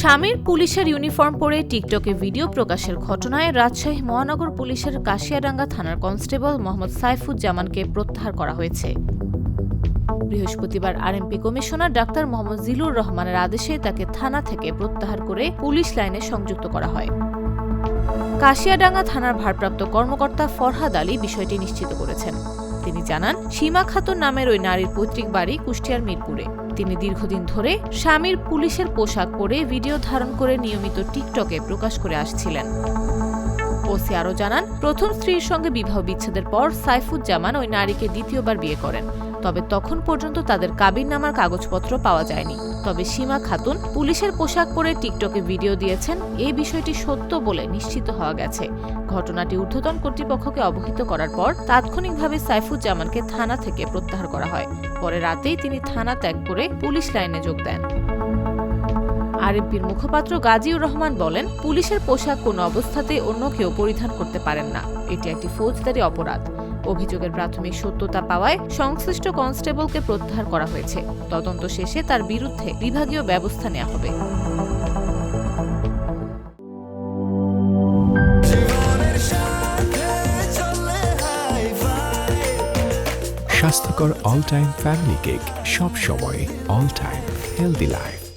স্বামীর পুলিশের ইউনিফর্ম পরে টিকটকে ভিডিও প্রকাশের ঘটনায় রাজশাহী মহানগর পুলিশের কাশিয়াডাঙ্গা থানার কনস্টেবল মোহাম্মদ সাইফুজ্জামানকে প্রত্যাহার করা হয়েছে। বৃহস্পতিবার RMP commissioner doctor Mohammad Zillur রহমানের আদেশে তাকে থানা থেকে প্রত্যাহার করে পুলিশ লাইনে সংযুক্ত করা হয়। কাশিয়াডাঙ্গা থানার ভারপ্রাপ্ত কর্মকর্তা ফরহাদ আলী বিষয়টি নিশ্চিত করেছেন। তিনি জানান, সীমা খাতুন নামের ওই নারীর পৈতৃক বাড়ি কুষ্টিয়ার মিরপুরে। তিনি দীর্ঘদিন ধরে স্বামীর পুলিশের পোশাক পরে ভিডিও ধারণ করে নিয়মিত টিকটকে প্রকাশ করে আসছিলেন। ওসি আরও জানান, প্রথম স্ত্রীর সঙ্গে বিবাহ বিচ্ছেদের পর সাইফুজ্জামান ওই নারীকে দ্বিতীয়বার বিয়ে করেন। তবে তখন পর্যন্ত তাদের কাবিন নামার কাগজপত্র পাওয়া যায়নি। তবে সীমা খাতুন পুলিশের পোশাক পরে টিকটকে ভিডিও দিয়েছেন এই বিষয়টি সত্য বলে নিশ্চিত হওয়া গেছে। ঘটনাটি ঊর্ধ্বতন কর্তৃপক্ষকে অবহিত করার পর তাৎক্ষণিকভাবে সাইফুজ্জামানকে থানা থেকে প্রত্যাহার করা হয়। পরে রাতেই তিনি থানা ত্যাগ করে পুলিশ লাইনে যোগ দেন। আরএফবির মুখপাত্র গাজীউর রহমান বলেন, পুলিশের পোশাক কোনো অবস্থাতেই অন্য কেউ পরিধান করতে পারেন না। এটি একটি ফৌজদারি অপরাধ। অভিযোগের প্রাথমিক সত্যতা পাওয়ায় সংশ্লিষ্ট কনস্টেবলকে প্রত্যাহার করা হয়েছে। তদন্ত শেষে তার বিরুদ্ধে বিভাগীয় ব্যবস্থা নেওয়া হবে। স্বাস্থ্যকর অল টাইম ফ্যামিলি কেক সব সময় অল টাইম হেলদি লাইফ